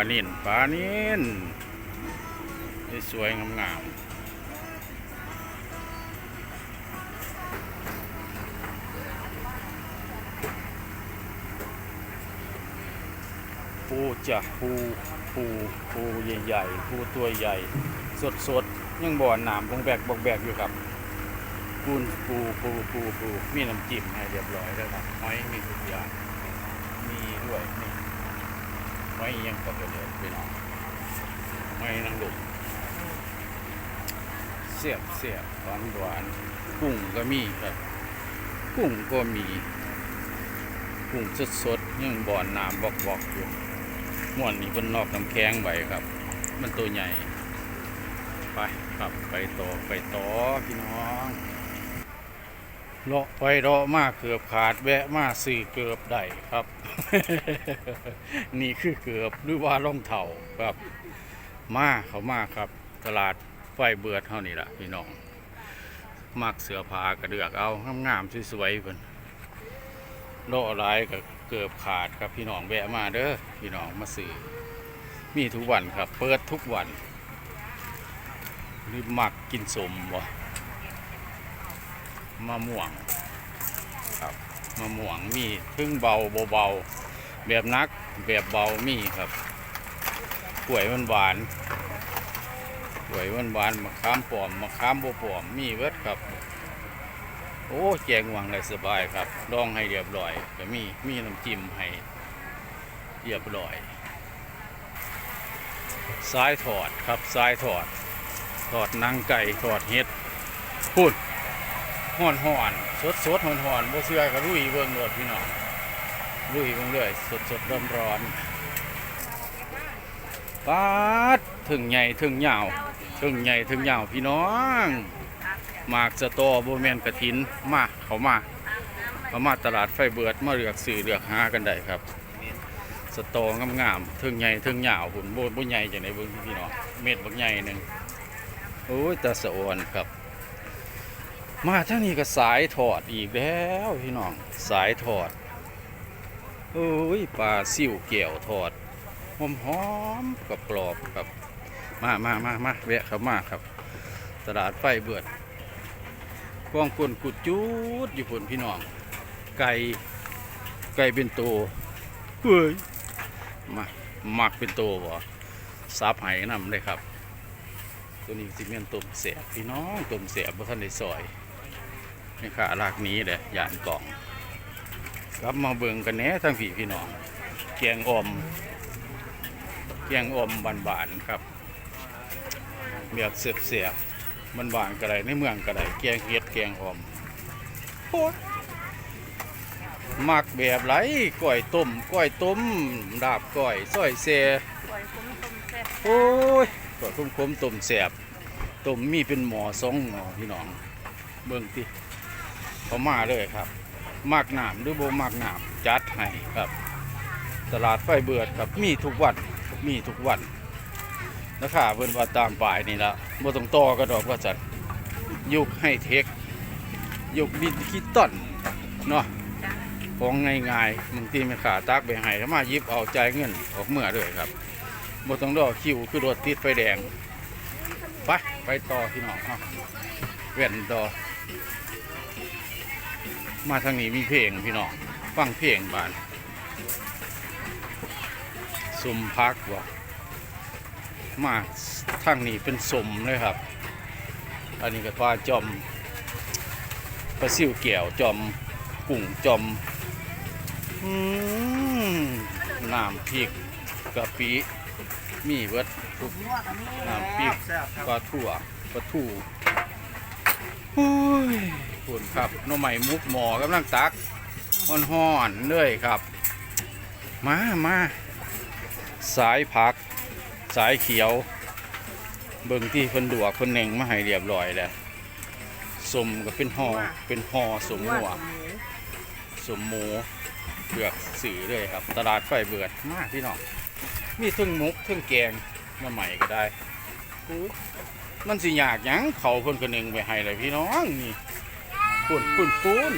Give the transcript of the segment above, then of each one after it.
ปานินปลานินนี่สวยงามๆปูจะปูปูปูใหญ่ๆปูตัวใหญ่ สดๆยังบ่อน้ำบงแบกบงแบกอยู่ครับปูนปูปูปูปูมีน้ำจิ้มให้เรียบร้อยแล้วครับหอยมีทุกอย่างมีด้วยนี่ หอยยังกับเดียวพี่น้องหอยนางรมเสียบเสียบหวานหวานกุ้งก็มีครับ กุ้งก็มี กุ้งสดสดยังบ่อนน้ำบอกบอกอยู่ม่วนนี้เป็นนอกน้ำแข็งไว้ครับ มันตัวใหญ่ ไปครับไปต่อไปต่อพี่น้อง เลาะไปเลาะมาเกือบขาดแวะมาซื้อเกือบได้ครับ นี่คือเกือบหรือว่ารองเท้าครับ มาเขามาครับ ตลาดไฟเบือดเท่านี้ละพี่น้องมักเสือผากระเดือกเอางามๆสวยๆเพิ่นโลาะลายก็เกือบขาดครับพี่น้องแวะมาเด้อพี่น้องมาซื้อมีทุกวันครับ เปิดทุกวันหรือมักกินสมบ่ มะม่วงครับมะม่วงมีทึ่งเบาเบาๆแบบนักแบบเบามีครับกล้วยมันหวานกล้วยมันหวานมะขามปลอมมะขามบ่ปลอมมีเวิดครับโอ้แจงหวังได้สบายครับดองให้เรียบร้อยก็มีมีน้ำจิ้มให้เรียบร้อยสายถอดครับสายถอดทอดหนังไก่ทอดเห็ดพูด ห่อนห่อนสดสดห่อนห่อนบ่เชื่อก็ลุยเบิ่งเลยพี่น้องลุยเบิ่งเลยสดสดร้อนร้อนปาดถึงใหญ่ถึงยาวถึงใหญ่ถึงยาวพี่น้องมากสะตอโบแมนกระถินมาเขามาเขามาตลาดไฟเบิดมาเลือกสื่อเลือกหากันได้ครับสตองามๆถึงใหญ่ถึงยาวหุ่นโบบ่ใหญ่จังไดเบิ่งพี่น้องเม็ดบักใหญ่หนึ่งโอ้ยตาสะออนครับ มาท่างนี้ก็สายถอดอีกแล้วพี่น้องสายถอดโอ้ยปลาซิ่วแก้วถอดหอมหอมๆกับกรอบครับมามามามาแวะเข้ามาครับ ตลาดไฟเบือดกองกลกุดจูดอยู่ผลพี่น้อง ไก่ไก่เป็นตัวเฮ้ยมาหมักเป็นตัวบ่ซับไห้นำเลยครับ ตัวนี้สิเมียนต้มเสียพี่น้องต้มเสียบ่ทันได้ซอย นี่ค่ะรากนี้แหละยานกล่องกลับมาเบิ่งกันแหน่ทั้งพี่พี่น้องแกงอมแกงอมบานๆครับแบบเสียบเสียบๆบานๆก็ได้ในเมืองก็ได้แกงเห็ดแกงอมโอ้ยมักแบบไรก้อยต้มก้อยต้มดาบก้อยซอยเซปล่อยผมต้มแซ่บโอ้ยก็คุ้มคมๆต้มแสบต้มมีเป็นหมอสองหมอพี่น้องเบิ่งติ เขามาเลยครับมากหน้ำหรือโบมากหน้ำจัดให้ครับ ตลาดไฟเบือดครับมีทุกวันมีทุกวันราคาเบิ่นว่าตามป่ายนี่ละบ่ต้องต่อก็ดอกว่าจัดยุคให้เทคยุคดิจิตอลเนาะของง่ายๆบางทีไม่ขาตักไปให้แล้วมาหยิบเอาใจเงินออกเมื่อเลยครับบ่ต้องรอคิวคือรถติดไฟแดง ไป ไปต่อพี่หนองเนาะเวียนต่อ มาทางนี้มีเพลงพี่น้องฟังเพลงบานสมพักบ่มาทางนี้เป็นสมเลยครับ อันนี้ก็ปลาจอมปลาซิวแก้วจอมกุ้งจอมน้ำพริกกะปิมีเวิร์ดทุกน้ำพริกปลาถั่วปลาทู โอ้ยคุณครับน้องใหม่มุกหมอกำลังตักห่อนๆเลยครับ มามาสายผัก สายเขียว เบิ่งที่เพิ่นดวกเพิ่นเน่งมาให้เรียบร้อยแล้วสมก็เป็นห่อเป็นห่อสมหัวสมหมูเบือกสื่อเลยครับ ตลาดไฟเบือดมากพี่น้องมีทึ่งมุกทึ่งแกงมาใหม่ก็ได้ มันสิยากหยังเขาเพิ่นคนหนึ่งไปให้เลยพี่น้องนี่ปุ่นปุ่นปุ่น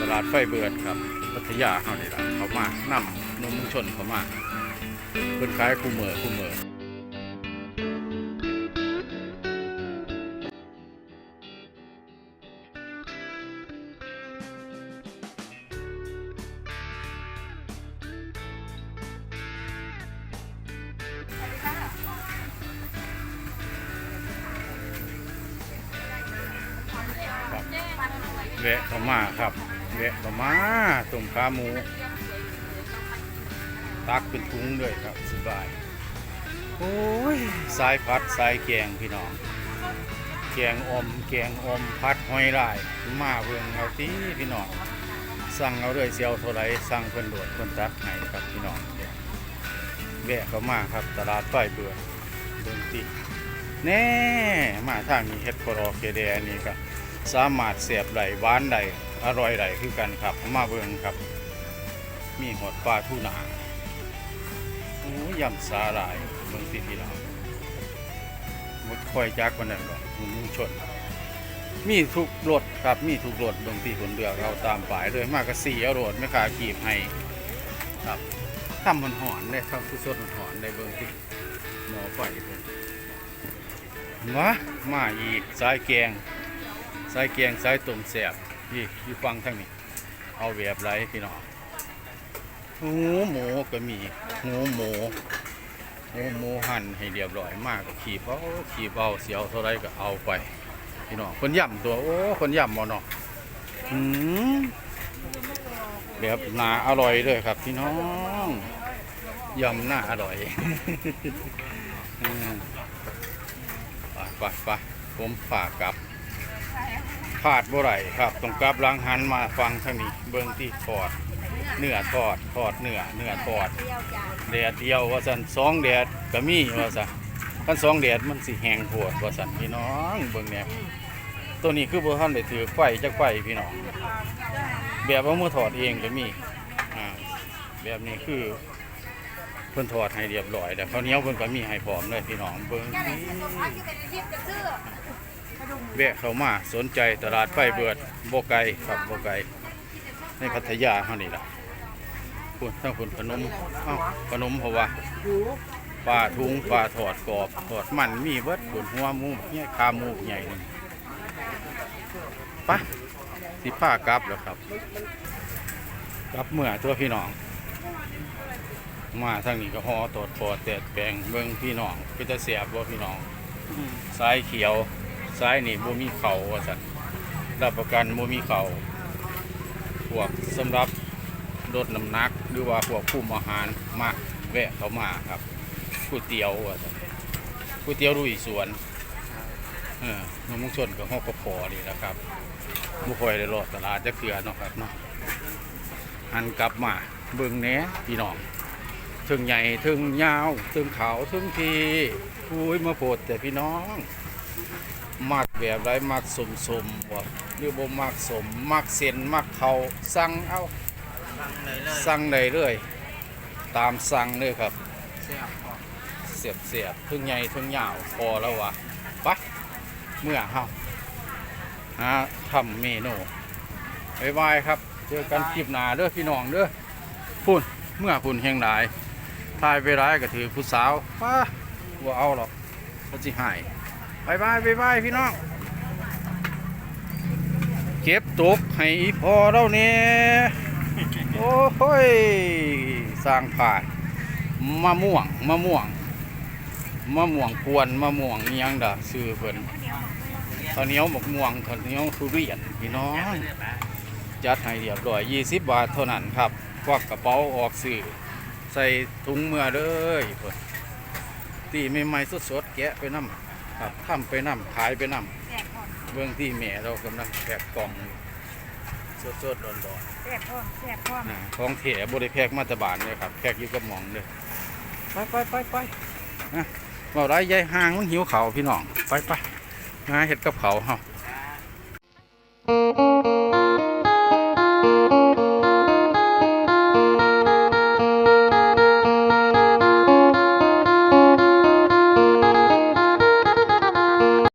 ตลาดไฟเบิดครับพัทยาเขานี่ละเขามานำนมมุงชนเขามาเพิ่นขายคู่มือคู่มือ แวะเขามาครับแวะเขามาต้มขาหมู ตักเป็นถุงด้วยครับสบาย โอ้ยสายพัดสายแกงพี่น้อง แกงอมแกงอมพัดหอยลาย มาเบิ่งเอาตีพี่น้อง สั่งเอาเลยเสียวเท่าไรสั่งเพิ่นโดดเพิ่นตักให้ครับพี่น้องแวะเขามาครับตลาดป้ายเบื่อเบิ่งติแน่มาทางนี้เฮ็ดคอรอเคเดนี่ก็ สามารถเสียบไหลหวานไหลอร่อยไหลคือกันครับ มาเบิ่งครับ มีหอดปลาทูนาโอ้ยำสาหร่ายเมืองติพี่น้องหมดค่อยจักวันนั้นหรอกมุงชน มีทุกรถครับ มีทุกรถเบางที่คนเดือกเราตามป่ายเลยมากกระสีเอารถไม่ขาขีบให้ครับทำมันหอนได้ทำผู้สดมันหอนได้เบิ่งที่หมอไฟเพิ่นมามาอีกสายแกง สายแกงสายต้มแซ่บนี่อยู่ฟังทางนี้ เอาแบบไรพี่น้องหูหมูก็มีหูหมูหูหมูหั่นให้เรียบร้อยมากก็ขีบเอาขีบเอาเสียวเท่าไรก็เอาไป พี่น้องคนย่ำตัวโอ้คนย่ำมอเนาะอืมแบบหนาอร่อยเลยครับพี่น้องยำหน้าอร่อยไปไปไปผมฝากกับ พลาดบ่ไรครับต้องกลับลังหันมาฟังทางนี้เบื้องที่ทอดเนื้อทอดทอดเนื้อเนื้อทอดแดดเดียวว่าสันสองแดดก็มีว่าสันกันสองแดดมันสิแห้งโพดว่าสันพี่น้องเบื้องเนี้ยตัวนี้คือบ่ทันได้ถือไฟจักไฟพี่น้องแบบว่ามือถอดเองก็มีอ่าแบบนี้คือเพิ่นถอดให้เรียบร้อยแต่เขาเนี้ยเพิ่นก็มีให้พร้อมเลยพี่น้องเบิ่ง แวะเข้ามาสนใจตลาดไฟเบิดบ่ไกลครับบ่ไกลในพัทยาเฮานี่ล่ะพุ่นทั้งพุ่นขนมเอ้าขนมเพราะว่าปลาทุงปลาถอดกรอบถอดมันมีเบิดพุ่นหัวหมูเนี่ยขาหมูใหญ่นึงปะสิผ้ากลับแล้วครับกลับเมื่อตัวพี่น้อง มาทางนี้ก็ห่อตดปอดแตดแปลงเบิ่งพี่น้องก็จะเสียบว่าพี่น้องซ้ายเขียว ซ้ายนี่บ่มีเข่าว่าสันรับประกันบ่มีเข่าพวกสำหรับลดน้ำหนักหรือว่าพวกคุมอาหารมาแวะเขามาครับก๋วยเตี๋ยวว่าซั่นก๋วยเตี๋ยวลุยสวนเออน้ำมุงชนกับห้องกระพอนี่แหละครับบุคอยได้รอดตลาดจะเกลือเนาะครับเนาะหันกลับมาเบิ่งแหนพี่น้องถึงใหญ่ถึงยาวถึงเขาถึงทีคุยมาโพดแต่พี่น้อง มักแบบไรมักสมสมๆบ่หรือบ่มักสมมักเส้นมักเขาสั่งเอาสั่งได้เลยตามสั่งเลยครับเสียบเสียบๆถึงใหญ่ถึงยาวพอแล้ววะไปเมื่อเฮาหาทำเมนูบายบายครับ เจอกันคลิปหน้าเด้อพี่น้องเด้อพุ่นเมื่อพุ่นแห่งหลายทายไปร้ายก็ถือผู้สาวป้าว่าเอาหรอกก็สิหาย บายบายบายบายพี่น้อง เก็บตกให้พอเราเนี่ยโอ้ยสร้างผ่านมะม่วงมะม่วงมะม่วงกวนมะม่วงยังดาซื้อเพิ่นข้าวเหนียวหมกม่วงข้าวเหนียวทุเรียนพี่น้องจัดให้เรียบร้อย20บบาทเท่านั้นครับควักกระเป๋าออกซื้อใส่ถุงเมื่อเลยเพิ่นตีใหม่ๆสดๆแกะไปนํ ครับทำไปนํขายไปนํแซ่บพร้อมเบื้องที่แม่เรากำลังแพ็กกล่องสดๆร้อนแซ่บพร้อมแซ่บพร้อมๆนะของเถบริแพ็กมาตรบานเลยครับแพ็กอยู่กับหมองเลยไปไปไปไปนะเบาไรยายห่างมันหิวเขาวพี่น้องไปไปงาเห็ดกับเขาวเฮา